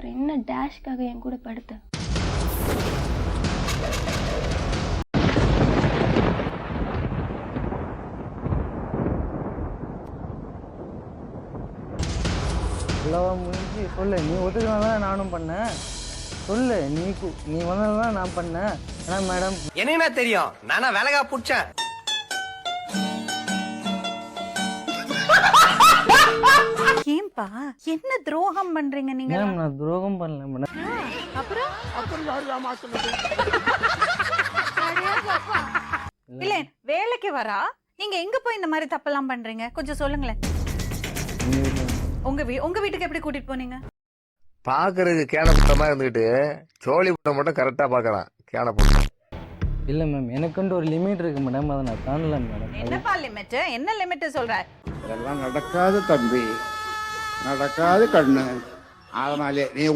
அப்புறம் என்ன டேஷ்க்காக என் கூட படுத்த? சொல்லவா முடிஞ்சு சொல்லு. நீ ஒத்துக்கலாம் தான் நானும் பண்ணேன். சொல்லு. நீ கு- நீ வந்ததான் நான் பண்ணேன். ஆனால் மேடம் என்ன தெரியும்? நானா வேலைக்கா புடிச்சேன். ஏன்பா என்ன துரோகம் பண்றீங்க நீங்க மேடம் நான் துரோகம் பண்ணல மேடம். இல்ல. வேலைக்கு வரா? நீங்க எங்க போய் இந்த மாதிரி தப்பெல்லாம் பண்றீங்க? கொஞ்சம் சொல்லுங்களேன். உங்க வீ உங்க வீட்டுக்கு எப்படி கூட்டிட்டு போனீங்க? பாக்குறதுக்கு கேன புட்ட மாதிரி இருந்துகிட்டு சோழி புட்ட மட்டும் கரெக்டா பாக்குறான் கேன புட்ட. இல்லை மேம் எனக்குன்ட்டு ஒரு லிமிட் இருக்கு மேடம் அதை நான் தாண்டல மேடம். என்னப்பா லிமிட் என்ன லிமிட் சொல்ற? இதெல்லாம் நடக்காது தம்பி. நடக்காது கண்ணு அதனாலே நீ